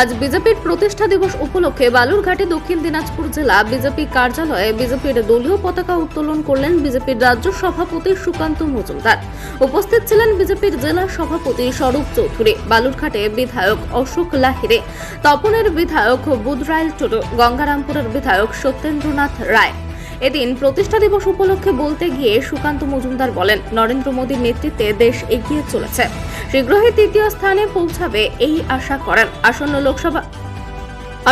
আজ বিজেপির প্রতিষ্ঠা দিবস উপলক্ষে বালুরঘাটে দক্ষিণ দিনাজপুর জেলা বিজেপি কার্যালয়ে বিজেপির দলীয় পতাকা উত্তোলন করলেন বিজেপির রাজ্য সভাপতি সুকান্ত মজুমদার। উপস্থিত ছিলেন বিজেপির জেলা সভাপতি স্বরূপ চৌধুরী, বালুরঘাটে বিধায়ক অশোক লাহিরে তপনের বিধায়ক বুধরাইল টুডু, গঙ্গারামপুরের বিধায়ক সত্যেন্দ্রনাথ রায়। এদিন প্রতিষ্ঠা দিবস উপলক্ষে বলতে গিয়ে সুকান্ত মজুমদার বলেন, নরেন্দ্র মোদীর নেতৃত্বে দেশ এগিয়ে চলেছে। শীঘ্রই তৃতীয় স্থানে পৌঁছাবে এই আশা করেন। আসন্ন লোকসভা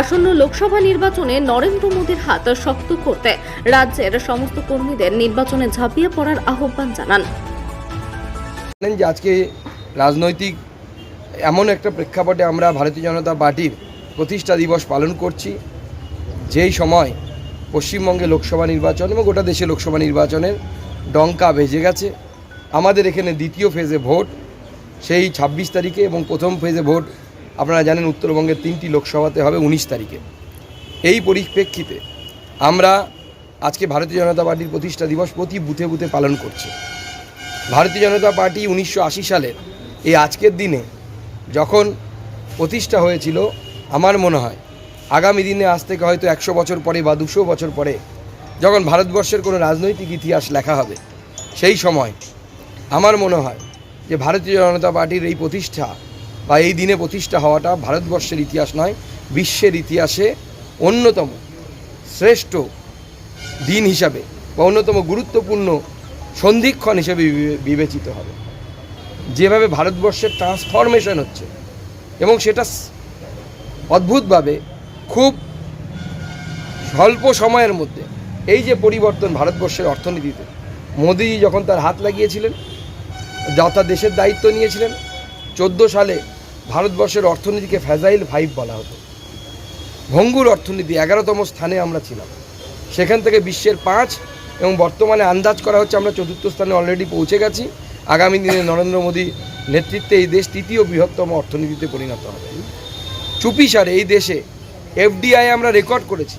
আসন্ন লোকসভা নির্বাচনে নরেন্দ্র মোদীর হাত শক্ত করতে রাজ্যের সমস্ত কর্মীদের নির্বাচনে ঝাঁপিয়ে পড়ার আহ্বান জানান। যে আজকে রাজনৈতিক এমন একটা প্রেক্ষাপটে আমরা ভারতীয় জনতা পার্টির প্রতিষ্ঠা দিবস পালন করছি। যেই সময় পশ্চিমবঙ্গে লোকসভা নির্বাচন এবং গোটা দেশে লোকসভা নির্বাচনের ডঙ্কা বেজে গেছে। আমাদের এখানে দ্বিতীয় ফেজে ভোট। সেই ছাব্বিশ তারিখে এবং প্রথম ফেজে ভোট, আপনারা জানেন উত্তরবঙ্গের তিনটি লোকসভাতে হবে উনিশ তারিখে। এই পরিপ্রেক্ষিতে আমরা আজকে ভারতীয় জনতা পার্টির প্রতিষ্ঠা দিবস প্রতি বুথে বুথে পালন করছি। ভারতীয় জনতা পার্টি উনিশশো আশি সালের এই আজকের দিনে যখন প্রতিষ্ঠা হয়েছিল, আমার মনে হয় আগামী দিনে আজ থেকে হয়তো একশো বছর পরে বা দুশো বছর পরে যখন ভারতবর্ষের কোনো রাজনৈতিক ইতিহাস লেখা হবে, সেই সময় আমার মনে হয় যে ভারতীয় জনতা পার্টির এই প্রতিষ্ঠা বা এই দিনে প্রতিষ্ঠা হওয়াটা ভারতবর্ষের ইতিহাস নয়, বিশ্বের ইতিহাসে অন্যতম শ্রেষ্ঠ দিন হিসাবে বা অন্যতম গুরুত্বপূর্ণ সন্ধিক্ষণ হিসেবে বিবেচিত হবে। যেভাবে ভারতবর্ষের ট্রান্সফরমেশন হচ্ছে এবং সেটা অদ্ভুতভাবে খুব স্বল্প সময়ের মধ্যে এই যে পরিবর্তন ভারতবর্ষের অর্থনীতিতে, মোদিজি যখন তার হাত লাগিয়েছিলেন যথা দেশের দায়িত্ব নিয়েছিলেন। চোদ্দ সালে ভারতবর্ষের অর্থনীতিকে ফ্যাজাইল ফাইভ বলা হতো। ভঙ্গুর অর্থনীতি এগারোতম স্থানে আমরা ছিলাম। সেখান থেকে বিশ্বের পাঁচ এবং বর্তমানে আন্দাজ করা হচ্ছে আমরা চতুর্থ স্থানে অলরেডি পৌঁছে গেছি। আগামী দিনে নরেন্দ্র মোদী নেতৃত্বে এই দেশ তৃতীয় বৃহত্তম অর্থনীতিতে পরিণত হবে। চুপিসারে এই দেশে এফডিআই আমরা রেকর্ড করেছি।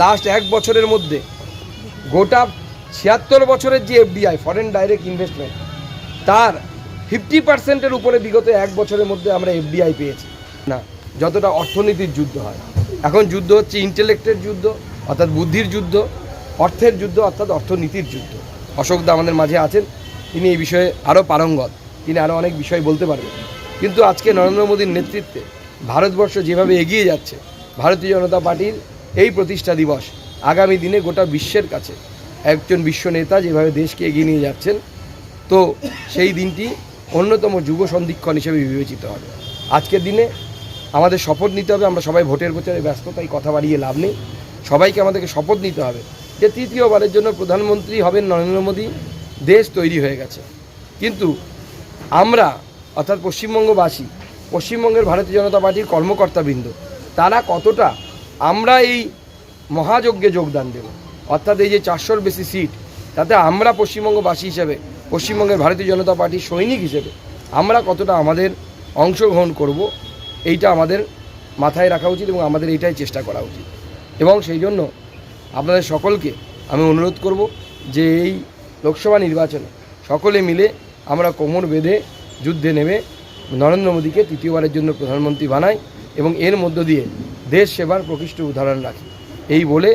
লাস্ট এক বছরের মধ্যে গোটা ছিয়াত্তর বছরের যে এফডিআই ফরেন ডাইরেক্ট ইনভেস্টমেন্ট তার ফিফটি পার্সেন্টের উপরে বিগত এক বছরের মধ্যে আমরা এফডিআই পেয়েছি। না, যতটা অর্থনীতির যুদ্ধ হয়। এখন যুদ্ধ হচ্ছে ইন্টেলেক্টের যুদ্ধ, অর্থাৎ বুদ্ধির যুদ্ধ, অর্থের যুদ্ধ, অর্থাৎ অর্থনীতির যুদ্ধ। অশোক দা আমাদের মাঝে আছেন, তিনি এই বিষয়ে আরও পারঙ্গত, তিনি আরও অনেক বিষয় বলতে পারবেন। কিন্তু আজকে নরেন্দ্র মোদীর নেতৃত্বে ভারতবর্ষ যেভাবে এগিয়ে যাচ্ছে, ভারতীয় জনতা পার্টির এই প্রতিষ্ঠা দিবস আগামী দিনে গোটা বিশ্বের কাছে, একজন বিশ্ব নেতা যেভাবে দেশকে এগিয়ে নিয়ে যাচ্ছেন তো সেই দিনটি অন্যতম যুব সন্ধিক্ষণ হিসেবে বিবেচিত হবে। আজকের দিনে আমাদের শপথ নিতে হবে, আমরা সবাই ভোটের প্রচারে ব্যস্ত, তাই কথা বাড়িয়ে লাভ নেই। সবাইকে আমাদেরকে শপথ নিতে হবে যে তৃতীয়বারের জন্য প্রধানমন্ত্রী হবেন নরেন্দ্র মোদী, দেশ তৈরি হয়ে গেছে। কিন্তু আমরা, অর্থাৎ পশ্চিমবঙ্গবাসী, পশ্চিমবঙ্গের ভারতীয় জনতা পার্টির কর্মকর্তাবৃন্দ, তারা কতটা আমরা এই মহাযজ্ঞে যোগদান দেব? অর্থাৎ এই যে চারশোর বেশি সিট, তাতে আমরা পশ্চিমবঙ্গবাসী হিসেবে পশ্চিমবঙ্গের ভারতীয় জনতা পার্টির সৈনিক হিসেবে আমরা কতটা আমাদের অংশগ্রহণ করব, এইটা আমাদের মাথায় রাখা উচিত এবং আমাদের এইটাই চেষ্টা করা উচিত। এবং সেই জন্য আপনাদের সকলকে আমি অনুরোধ করব যে এই লোকসভা নির্বাচনে সকলে মিলে আমরা কোমর বেঁধে যুদ্ধে নেমে নরেন্দ্র মোদীকে তৃতীয়বারের জন্য প্রধানমন্ত্রী বানাই এবং এর মধ্য দিয়ে দেশ সেবার প্রকৃষ্ট উদাহরণ রাখি। এই বলে